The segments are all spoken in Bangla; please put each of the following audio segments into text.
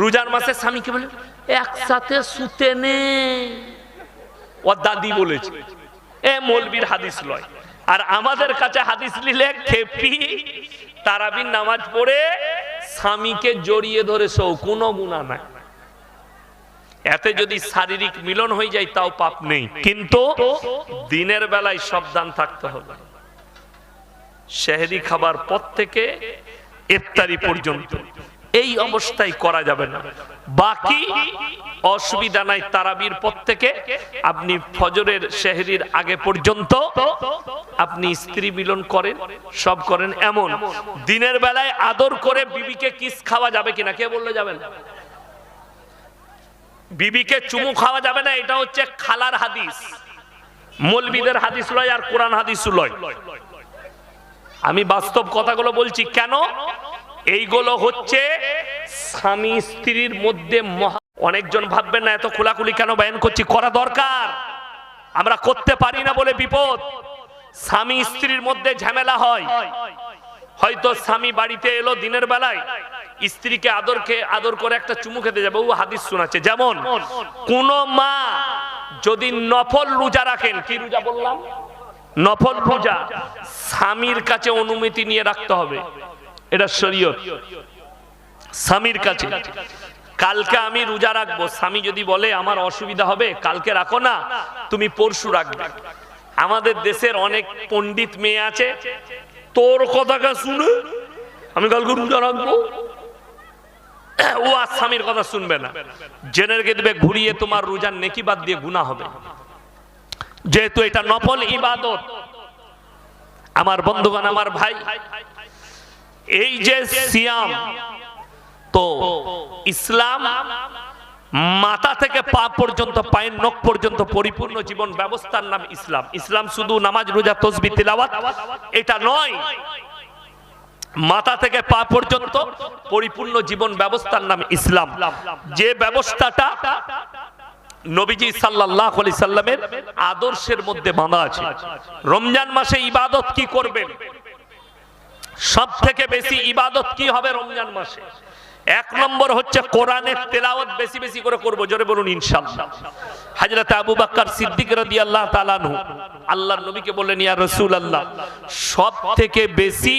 রোজার মাসে স্বামীকে বলে? একসাথে শুতে নে। ওর দাদি বলেছে, এ মৌলবীর হাদিস লয়। আর আমাদের কাছে হাদিস নিলে খেপি, তারাবির নামাজ পড়ে স্বামীকে জড়িয়ে ধরে সৌ কোনো গুণা নাই। এতে যদি শারীরিক মিলন হয়ে যায়, তাও পাপ নেই। কিন্তু দিনের বেলায় সাবধান থাকতে হবে। শেহরি খাবার পর থেকে ইফতারি পর্যন্ত। এই অবস্থায় করা যাবে না। বাকি অসুবিধা নাই তারাবির পর থেকে আপনি ফজরের শেহরির আগে পর্যন্ত আপনি স্ত্রী মিলন করেন, সব করেন এমন। দিনের বেলায় আদর করে বিবিকে কিস খাওয়া যাবে কিনা, কে বললে যাবেন বিবিকে চুমু খাওয়া যাবে না, এটা হচ্ছে খালার হাদিস। মৌলবিদের হাদিস লয় আর কোরআন হাদিস লয়। আমি বাস্তব কথাগুলো বলছি, কেন? এইগুলো হচ্ছে স্বামী স্ত্রীর মধ্যে মহা অনেকজন ভাববেন না, এত খোলাখুলি কেন বয়ান করছি? করা দরকার। আমরা করতে পারি না বলে বিপদ। স্বামী স্ত্রীর মধ্যে ঝামেলা হয়। হয়তো স্বামী বাড়িতে এলো দিনের বেলায়, স্ত্রীকে আদরকে, আদর করে একটা চুমু খেতে যাবে। ও হাদিস শোনাচ্ছে। যেমন, কোন মা যদি নফল রোজা রাখেন, কি রোজা বললাম? নফল রোজা স্বামীর কাছে অনুমতি নিয়ে রাখতে হবে। এটা শরীয়ত। স্বামীর কাছে। কালকে আমি রোজা রাখব। স্বামী যদি বলে, আমার অসুবিধা হবে, কালকে রাখো না, তুমি পরশু রাখবে। আমাদের দেশের অনেক পণ্ডিত মেয়ে আছে। তোর কথাটা শুনে আমি কালকে রোজা রাখব। ও আর স্বামীর কথা শুনবে না। জেনে রেখে দেবে, ঘুরিয়ে তোমার রোজার নেকি বাদ দিয়ে গুণা হবে। যেহেতু এটা নফল ইবাদত। আমার বন্ধুগণ, আমার ভাই এই যে সিয়াম, তো ইসলাম মাথা থেকে পা পর্যন্ত, পায়ের নখ পর্যন্ত পরিপূর্ণ জীবন ব্যবস্থার নাম ইসলাম। ইসলাম শুধু নামাজ, রোজা, তসবি, তিলাওয়াত, এটা নয়। মাথা থেকে পা পর্যন্ত পরিপূর্ণ জীবন ব্যবস্থার নাম ইসলাম। যে ব্যবস্থাটা নবীজি সাল্লাহ সাল্লামের আদর্শের মধ্যে বাঁধা আছে। রমজান মাসে ইবাদত কি করবেন? সব থেকে বেশি ইবাদত কি হবে রমজান মাসে? এক নম্বর হচ্ছে কোরআনের তেলাওয়াত বেশি বেশি করে করব, জোরে বলুন ইনশাআল্লাহ। হযরত আবু বকর সিদ্দিক রাদিয়াল্লাহু তাআলা আনহু, আল্লাহর নবীকে বললেন, ইয়া রাসূলুল্লাহ সব থেকে বেশি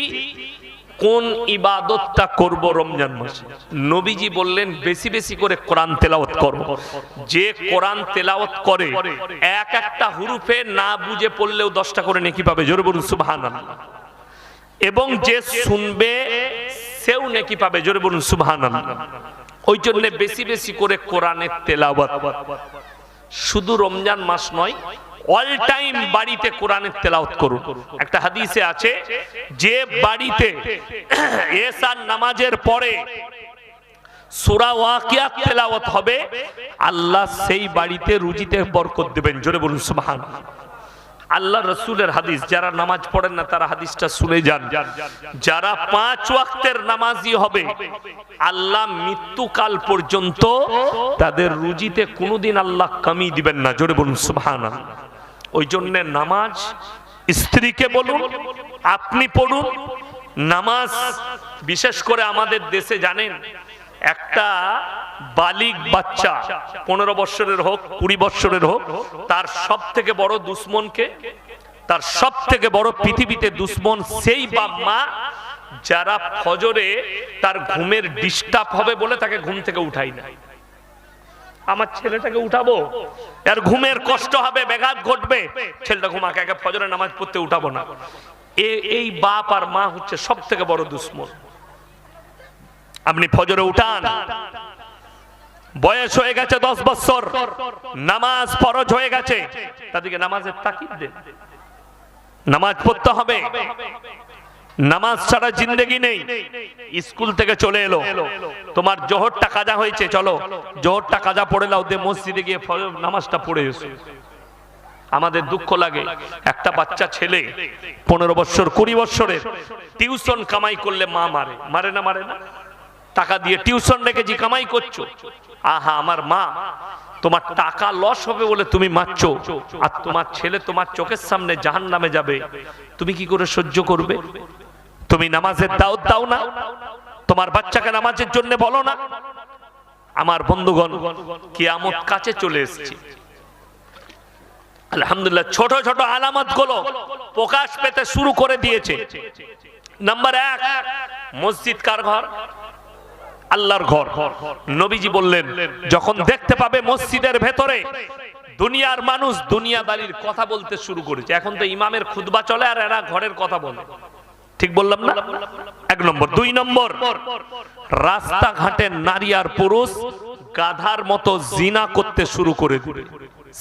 কোন ইবাদতটা করব রমজান মাসে? নবীজি বললেন, বেশি বেশি করে কোরআন তেলাওয়াত করব। যে কোরআন তেলাওয়াত করে, এক একটা হুরুফে না বুঝে পড়লেও দশটা করে নেকি পাবে, জোরে বলুন সুবহানাল্লাহ। এবং যে শুনবে সেও নেকি পাবে। জোরে বলুন সুবহানাল্লাহ। ওই জন্য বেশি বেশি করে কোরআনের তেলাওয়াত। শুধু রমজান মাস নয় অল টাইম বাড়িতে কোরআনের তেলাওয়াত করুন। একটা হাদিসে আছে যে বাড়িতে এসার নামাজের পরে সূরা ওয়াকিয়াত তেলাওয়াত হবে আল্লাহ সেই বাড়িতে রুজিতে বরকত দেবেন। জোরে বলুন সুবহানাল্লাহ। আল্লাহ রসুলের হাদিস, যারা নামাজ পড়েন না, তারা হাদিসটা শুনে যান। যারা পাঁচ ওয়াক্তের নামাজি হবে, আল্লাহ মৃত্যুকাল পর্যন্ত তাদের রুজিতে কোনোদিন আল্লাহ কমি দিবেন না। জোরে বলুন, সুবহানাল্লাহ। ওই জন্য নামাজ স্ত্রীকে বলুন, আপনি পড়ুন। নামাজ বিশেষ করে আমাদের দেশে জানেন একটা বালিক বাচ্চা, পনেরো বৎসরের হোক, কুড়ি বৎসরের হোক, তার সব থেকে বড় দুশ্মনকে, তার সব থেকে বড় পৃথিবীতে দুশ্মন সেই বাপ মা, যারা ফজরে তার ঘুমের ডিস্টার্ব হবে বলে তাকে ঘুম থেকে উঠাই না। আমার ছেলেটাকে উঠাবো? আর ঘুমের কষ্ট হবে, ব্যাঘাত ঘটবে। ছেলেটা ঘুমাকে একে ফজরে নামাজ পড়তে উঠাবো না। এই বাপ আর মা হচ্ছে সব থেকে বড় দুশ্মন। আপনি ফজরে উঠান। বয়স হয়ে গেছে দশ বছর। নামাজ ফরজ হয়ে গেছে। তাদেরকে নামাজের তাকিদ দেন। নামাজ পড়তে হবে। নামাজ ছাড়া জিন্দেগি নেই। স্কুল থেকে চলে এলো। তোমার জোহরটা কাজা হয়েছে, চলো। জোহরটা কাজা পড়ে নাও দে মসজিদে গিয়ে নামাজটা পড়ে এসো। আমাদের দুঃখ লাগে। একটা বাচ্চা ছেলে, পনেরো বছর, কুড়ি বছরের, টিউশন কামাই করলে মা মারে। মারে না মারে না? টাকা দিয়ে টিউশন রেখেছি, কামাই করছ। আহা, আমার মা, তোমার টাকা লস হবে বলে তুমি মারছো, আর তোমার ছেলে তোমার চোখের সামনে জাহান নামে যাবে। তুমি কি করে সহ্য করবে? তুমি নামাজের দাওয়াত দাও না, তোমার বাচ্চাকে নামাজের জন্য বলো না। আমার বন্ধুগণ, কিয়ামত কাছে চলে এসেছে। আলহামদুলিল্লাহ, ছোট ছোট আলামতগুলো প্রকাশ পেতে শুরু করে দিয়েছে। নাম্বার এক, মসজিদ কার ঘর? আল্লাহর ঘর। নবীজি বললেন, যখন দেখতে পাবে মসজিদের ভেতরে দুনিয়ার মানুষ দুনিয়াদারির কথা বলতে শুরু করেছে। এখন তো ইমামের খুতবা চলে আর এরা ঘরের কথা বলে। ঠিক বললাম না? এক নম্বর। দুই নম্বর, রাস্তাঘাটে নারী আর পুরুষ গাধার মতো জিনা করতে শুরু করে দিবে।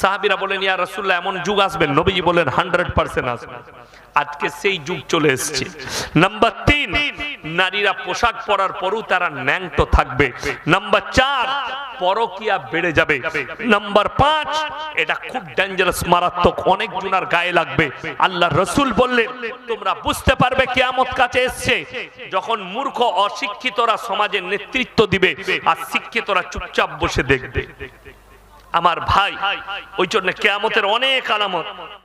সাহাবিরা বলেন, ইয়া রাসূলুল্লাহ, এমন যুগ আসবে। নবীজি বলেন, হান্ড্রেড পার্সেন্ট আসবে। আজকে সেই যুগ চলে এসেছে। নাম্বার তিন, নারীরা পোশাক পরার পরও তারা ন্যাংটো থাকবে। নাম্বার চার, পরকিয়া বেড়ে যাবে। নাম্বার পাঁচ, এটা খুব ডেঞ্জারাস মারাত্মক, অনেক জনার গায়ে লাগবে। আল্লাহ রসুল বললেন, তোমরা বুঝতে পারবে কেয়ামত কাছে এসছে, যখন মূর্খ অশিক্ষিতরা সমাজের নেতৃত্ব দিবে আর শিক্ষিতরা চুপচাপ বসে দেখবে। আমার ভাই, ওই জন্য কেয়ামতের অনেক আলামত।